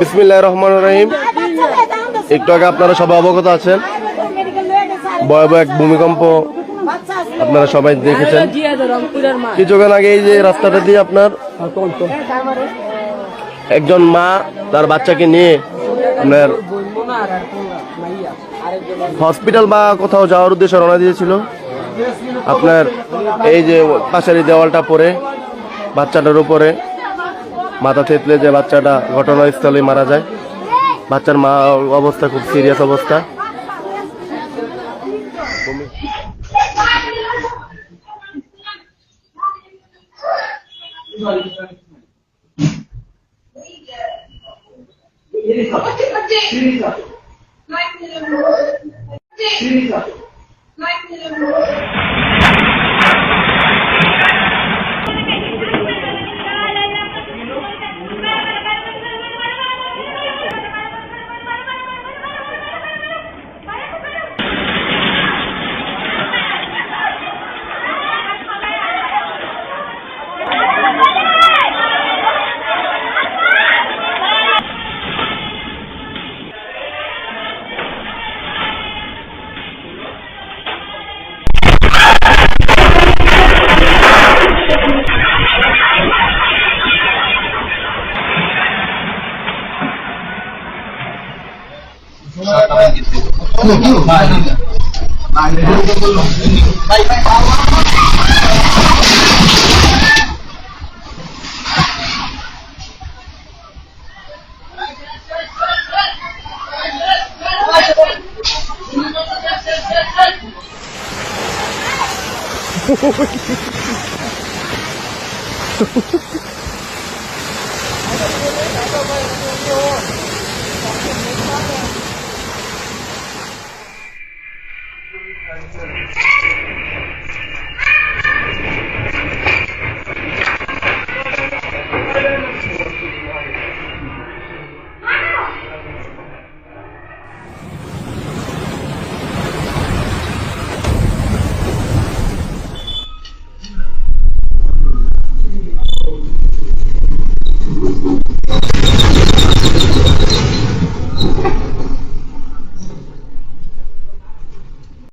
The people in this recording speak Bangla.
বিসমিল্লাহ রহমান রহিম। একটু আগে আপনারা সবাই অবগত আছেন। ভয়াবহ এক ভূমিকম্প আপনারা সবাই দেখেছেন। কিছুক্ষণ আগে এই যে রাস্তাটা দিয়ে আপনার একজন মা তার বাচ্চাকে নিয়ে আপনার হসপিটাল বা কোথাও যাওয়ার উদ্দেশ্যে রওনা দিয়েছিল। আপনার এই যে পাশের দেওয়ালটা পরে বাচ্চাটার উপরে মাথা থেতলে যে বাচ্চাটা ঘটনাস্থলে মারা যায় বাচ্চার মা অবস্থা খুব সিরিয়াস অবস্থা Thank you. Vai, isso. Vai, vai, vai. Oi.